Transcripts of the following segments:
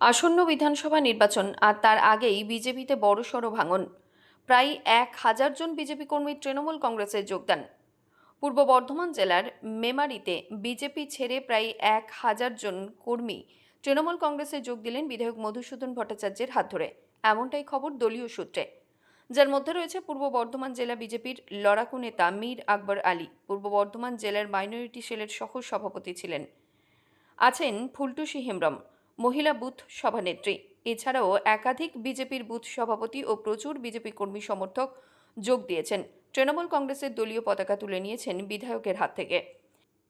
আসন্ন বিধানসভা নির্বাচন আর তার আগেই বিজেপিতে বড়সড় ভাঙন। প্রায় এক হাজার জন বিজেপি কর্মী তৃণমূল কংগ্রেসে যোগদান পূর্ব বর্ধমান জেলার মেমারিতে বিজেপি ছেড়ে প্রায় এক হাজার জন কর্মী তৃণমূল কংগ্রেসে যোগ দিলেন বিধায়ক মধুসূদন ভট্টাচার্যের হাত ধরে। এমনটাই খবর দলীয় সূত্রে। যার মধ্যে রয়েছে পূর্ব বর্ধমান জেলা বিজেপির লড়াকু নেতা মীর আকবর আলী। পূর্ব বর্ধমান জেলার মাইনরিটি সেলের সহ সভাপতি ছিলেন। আছেন ফুলটুসি হেমব্রম। মহিলা বুথ সভানেত্রী। এছাড়াও একাধিক বিজেপির বুথ সভাপতি ও প্রচুর বিজেপি কর্মী সমর্থক যোগ দিয়েছেন। তৃণমূল কংগ্রেসের দলীয় পতাকা তুলে নিয়েছেন বিধায়কের হাত থেকে।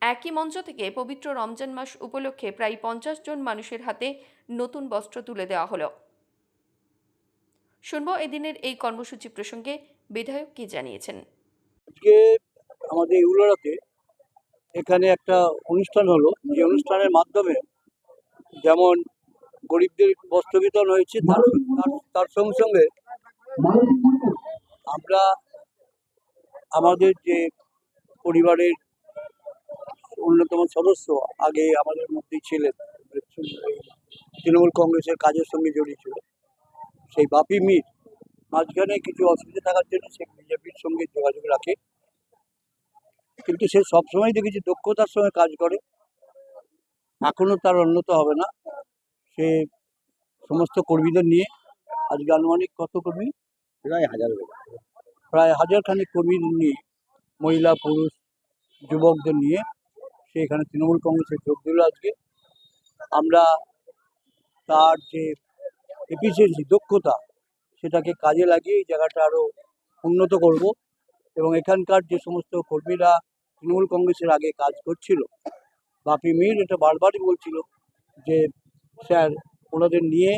একই মঞ্চ থেকে পবিত্র রমজান মাস উপলক্ষে প্রায় পঞ্চাশ জন মানুষের হাতে নতুন বস্ত্র তুলে দেওয়া হলো। শুনব এদিনের এই কর্মসূচি প্রসঙ্গে বিধায়ক কি জানিয়েছেন? আমাদের এখানে একটা অনুষ্ঠান হলো। যে অনুষ্ঠানের মাধ্যমে যেমন গরিবদের বস্ত্র বিতরণ হয়েছে, তার তার- সঙ্গে সঙ্গে আমরা আমাদের যে পরিবারের অন্যতম সদস্য আগে আমাদের মধ্যেই ছিলেন, তৃণমূল কংগ্রেসের কাজের সঙ্গে জড়িত ছিল সেই বাপি মির, মাঝখানে কিছু অসুবিধা থাকার জন্য সে বিজেপির সঙ্গে যোগাযোগ রাখে। কিন্তু সে সবসময় দেখেছি দক্ষতার সঙ্গে কাজ করে। এখনও তার উন্নত হবে না। সে সমস্ত কর্মীদের নিয়ে আজকে আনুমানিক কত কর্মী? প্রায় হাজার প্রায় হাজার খানিক কর্মী নিয়ে মহিলা পুরুষ যুবকদের নিয়ে সে এখানে তৃণমূল কংগ্রেসে যোগ দিল আজকে। আমরা তার যে এফিসিয়েন্সি দক্ষতা সেটাকে কাজে লাগিয়ে এই জায়গাটা আরও উন্নত করব এবং এখানকার যে সমস্ত কর্মীরা তৃণমূল কংগ্রেসের আগে কাজ করছিল বাপি মির এটা বারবারই বলছিল যে, স্যার, ওনাদের নিয়ে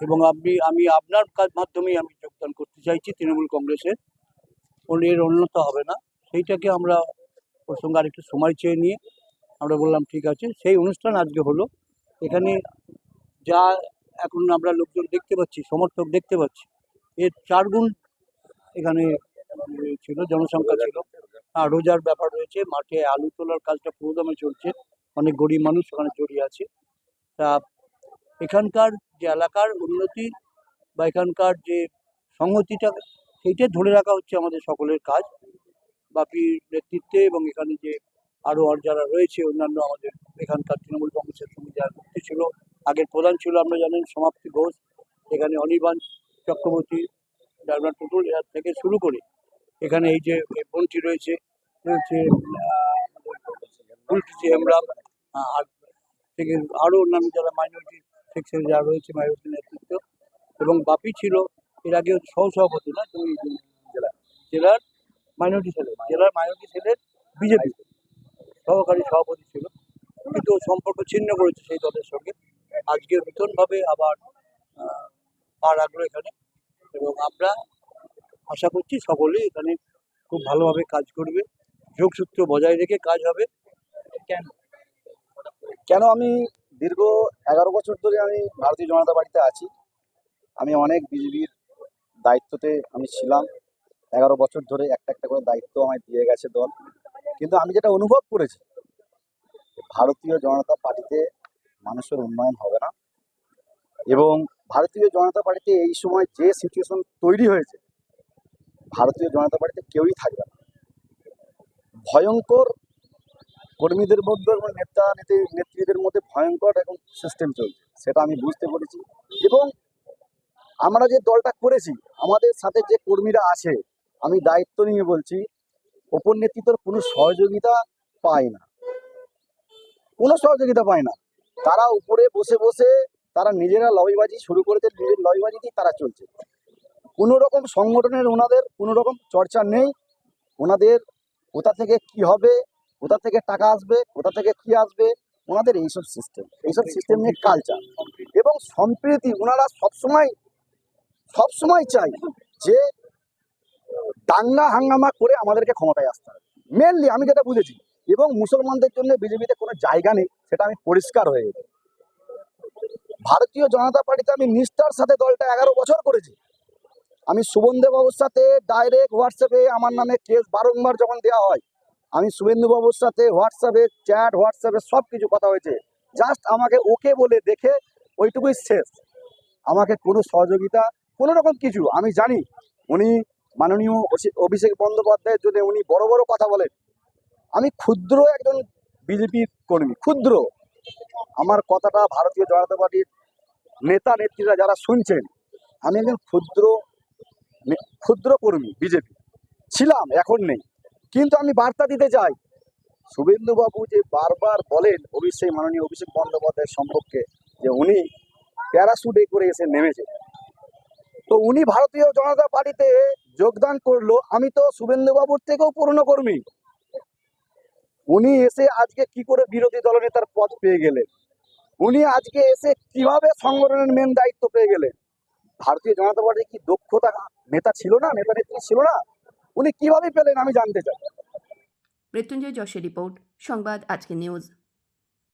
এবং আপনি, আমি আপনার কাজ মাধ্যমেই আমি যোগদান করতে চাইছি তৃণমূল কংগ্রেসের। এর উন্নত হবে না। সেইটাকে আমরা ওর সঙ্গে আরেকটু সময় চেয়ে নিয়ে আমরা বললাম, ঠিক আছে। সেই অনুষ্ঠান আজকে হলো। এখানে যা এখন আমরা লোকজন দেখতে পাচ্ছি, সমর্থক দেখতে পাচ্ছি, এর চার গুণ এখানে ছিল, জনসংখ্যা ছিল। রোজার ব্যাপার রয়েছে। মাঠে আলু তোলার কাজটা পুরোদমে চলছে। অনেক গরিব মানুষ ওখানে জড়িয়ে আছে। তা এখানকার যে এলাকার উন্নতি বা এখানকার যে সংহতিটা, সেইটা ধরে রাখা হচ্ছে আমাদের সকলের কাজ। বাপির নেতৃত্বে এবং এখানে যে আরও আর যারা রয়েছে, অন্যান্য আমাদের এখানকার তৃণমূল কংগ্রেসের সঙ্গে যারা যুক্ত ছিল, আগের প্রধান ছিল আমরা জানেন, সমাপ্তি ঘোষ, এখানে অনির্বাণ চক্রবর্তী ডারমান টুটুল থেকে শুরু করে এখানে এই যে বন্টি রয়েছে রয়েছে ফুলকিচি হেমরাম আর থেকে আরও অন্যান্য যারা মাইনরিটি সেকশনে যারা রয়েছে মাইনরিটি নেতৃত্ব এবং বাপি ছিল এর আগে সহসভাপতি না তুমি জেলা জেলার মাইনরিটি সেলের জেলার মাইনরিটি সেলের বিজেপি সহকারী সভাপতি ছিল কিন্তু সম্পর্ক ছিন্ন করেছে সেই দলের সঙ্গে। আজকে নতুনভাবে আবার আহ, পা রাখল এখানে এবং আমরা আশা করছি সকলেই এখানে খুব ভালোভাবে কাজ করবে। যোগসূত্র বজায় রেখে কাজ হবে। কেন? কেন আমি দীর্ঘ এগারো বছর ধরে আমি ভারতীয় জনতা পার্টিতে আছি। আমি অনেক বিজেপির দায়িত্বতে আমি ছিলাম। এগারো বছর ধরে একটা একটা করে দায়িত্ব আমায় দিয়ে গেছে দল। কিন্তু আমি যেটা অনুভব করেছি ভারতীয় জনতা পার্টিতে মানুষের উন্নয়ন হবে না। এবং ভারতীয় জনতা পার্টিতে এই সময় যে সিচুয়েশন তৈরি হয়েছে ভারতীয় জনতা পার্টিতে কেউই থাকবে না। ভয়ঙ্কর কর্মীদের মধ্যে এবং নেতা নেত্রী নেত্রীদের মধ্যে ভয়ঙ্কর এবং সিস্টেম চলছে, সেটা আমি বুঝতে পেরেছি। এবং আমরা যে দলটা করেছি, আমাদের সাথে যে কর্মীরা আছে, আমি দায়িত্ব নিয়ে বলছি, ওপর নেতৃত্বের কোনো সহযোগিতা পায় না। কোনো সহযোগিতা পায় না। তারা উপরে বসে বসে তারা নিজেরা লবিবাজি শুরু করেছে, নিজের লবিবাজিতেই তারা চলছে। কোনো রকম সংগঠনের ওনাদের কোনো রকম চর্চা নেই। ওনাদের কোথা থেকে কি হবে কোথা থেকে টাকা আসবে কোথা থেকে কি আসবে ওনাদের এইসব সিস্টেম এইসব সিস্টেম নিয়ে কালচার এবং সম্প্রীতি ওনারা সবসময় সবসময় চাই যে দাঙ্গা হাঙ্গামা করে আমাদেরকে ক্ষমতায় আসতে হবে। মেনলি আমি যেটা বুঝেছি এবং মুসলমানদের জন্য বিজেপিতে কোনো জায়গা নেই সেটা আমি পরিষ্কার হয়ে গেছে। ভারতীয় জনতা পার্টিতে আমি নিষ্ঠার সাথে দলটা এগারো বছর করেছি। আমি সুবন্ধবাবুর সাথে ডাইরেক্ট হোয়াটসঅ্যাপে আমার নামে কেস বারংবার যখন দেওয়া হয়, আমি শুভেন্দুবাবুর সাথে হোয়াটসঅ্যাপে চ্যাট হোয়াটসঅ্যাপে সব কিছু কথা হয়েছে। জাস্ট আমাকে ওকে বলে দেখে ওইটুকুই শেষ। আমাকে কোনো সহযোগিতা, কোনো রকম কিছু, আমি জানি। উনি মাননীয় অভিষেক বন্দ্যোপাধ্যায়ের জন্য উনি বড় বড় কথা বলেন। আমি ক্ষুদ্র একজন বিজেপির কর্মী, ক্ষুদ্র। আমার কথাটা ভারতীয় জনতা পার্টির নেতা, নেত্রীরা যারা শুনছেন, আমি একজন ক্ষুদ্র ক্ষুদ্র কর্মী, বিজেপি। ছিলাম, এখন নেই। কিন্তু আমি বার্তা দিতে চাই। শুভেন্দুবাবু যে বারবার বলেন, অভিষেক, মাননীয় অভিষেক বন্দ্যোপাধ্যায়ের সম্পর্কে যে উনি প্যারাশুটে করে এসে নেমেছে। তো উনি ভারতীয় জনতা পার্টিতে যোগদান করল, আমি তো শুভেন্দুবাবুর থেকেও পুরনো কর্মী। উনি এসে আজকে কি করে বিরোধী দলনেতার পদ পেয়ে গেলেন? উনি আজকে এসে কীভাবে সংগঠনের মেন দায়িত্ব পেয়ে গেলেন? ভারতীয় জনতা পার্টির কি দক্ষতা নেতা ছিল না, নেতা নেত্রী ছিল না, উনি কীভাবে পেলেন আমি জানতে চাই। মৃত্যুঞ্জয় যশের রিপোর্ট, সংবাদ আজকে নিউজ।